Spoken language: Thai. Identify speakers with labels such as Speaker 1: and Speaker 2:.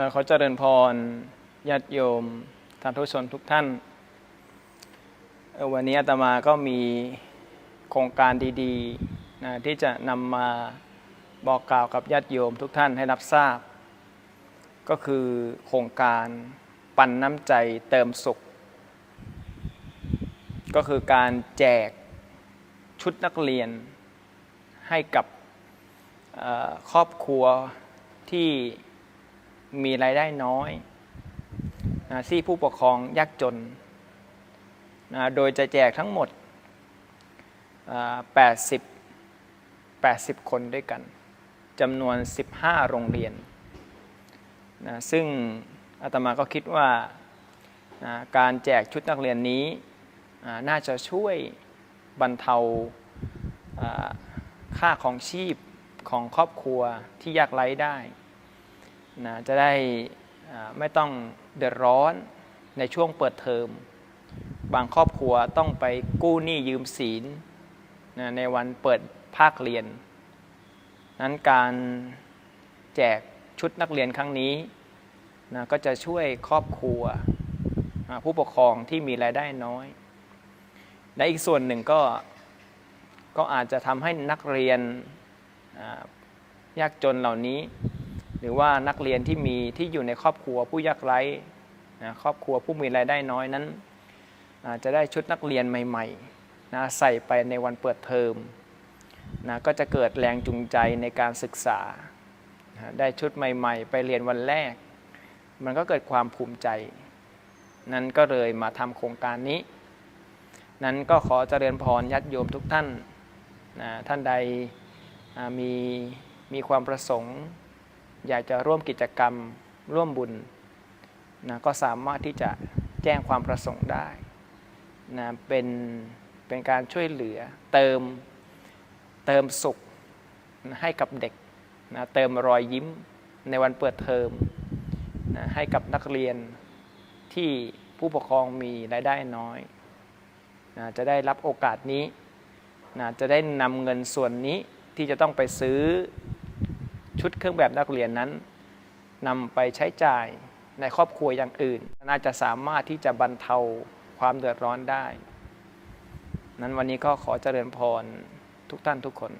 Speaker 1: เขอเจริญพรญาติโยมท่านทุชนทุกท่าน วันนี้อาตมาก็มีโครงการดีๆนะที่จะนำมาบอกกล่าวกับญาติโยมทุกท่านให้รับทราบ ก็คือโครงการปันน้ำใจเติมสุข ก็คือการแจกชุดนักเรียนให้กับครอบครัวที่ มีรายได้น้อยนะที่ผู้ปกครองยากจนนะโดยจะแจกทั้งหมด 80 80 คนด้วยกันจำนวน 15 โรงเรียนนะซึ่งอาตมาก็คิดว่านะการแจกชุดนักเรียนนี้น่าจะช่วยบรรเทาค่าของชีพของครอบครัวที่ยากไร้ได้ นะจะได้ไม่ต้องเดือดร้อนในช่วงเปิดเทอม บางครอบครัวต้องไปกู้หนี้ยืมสินนะในวันเปิดภาคเรียน นั้นการแจกชุดนักเรียนครั้งนี้นะก็จะช่วยครอบครัวผู้ปกครองที่มีรายได้น้อย และอีกส่วนหนึ่งก็ก็อาจจะทำให้นักเรียนยากจนเหล่านี้ หรือว่านักเรียนที่มีที่อยู่ในครอบครัวผู้ยากไร้นะครอบครัวผู้มีรายได้น้อยนั้น จะได้ชุดนักเรียนใหม่ๆนะใส่ไปในวันเปิดเทอมนะก็จะเกิดแรงจูงใจในการศึกษานะได้ชุดใหม่ๆ ไปเรียนวันแรก มันก็เกิดความภูมิใจ นั้นก็เลยมาทำโครงการนี้ นั้นก็ขอเจริญพรญาติโยมทุกท่านนะท่านใดมีมีความประสงค์ อยากจะร่วมกิจกรรมร่วมบุญนะก็สามารถที่จะแจ้งความประสงค์ได้นะเป็นเป็นการช่วยเหลือเติมเติมสุขให้กับเด็กนะเติมรอยยิ้มในวันเปิดเทอมนะให้กับนักเรียนที่ผู้ปกครองมีรายได้น้อยนะจะได้รับโอกาสนี้นะจะได้นำเงินส่วนนี้ที่จะต้องไปซื้อ ชุดเครื่องแบบนักเรียนนั้นนำไปใช้จ่ายในครอบครัวอย่างอื่น น่าจะสามารถที่จะบรรเทาความเดือดร้อนได้ นั้นวันนี้ก็ขอเจริญพรทุกท่านทุกคน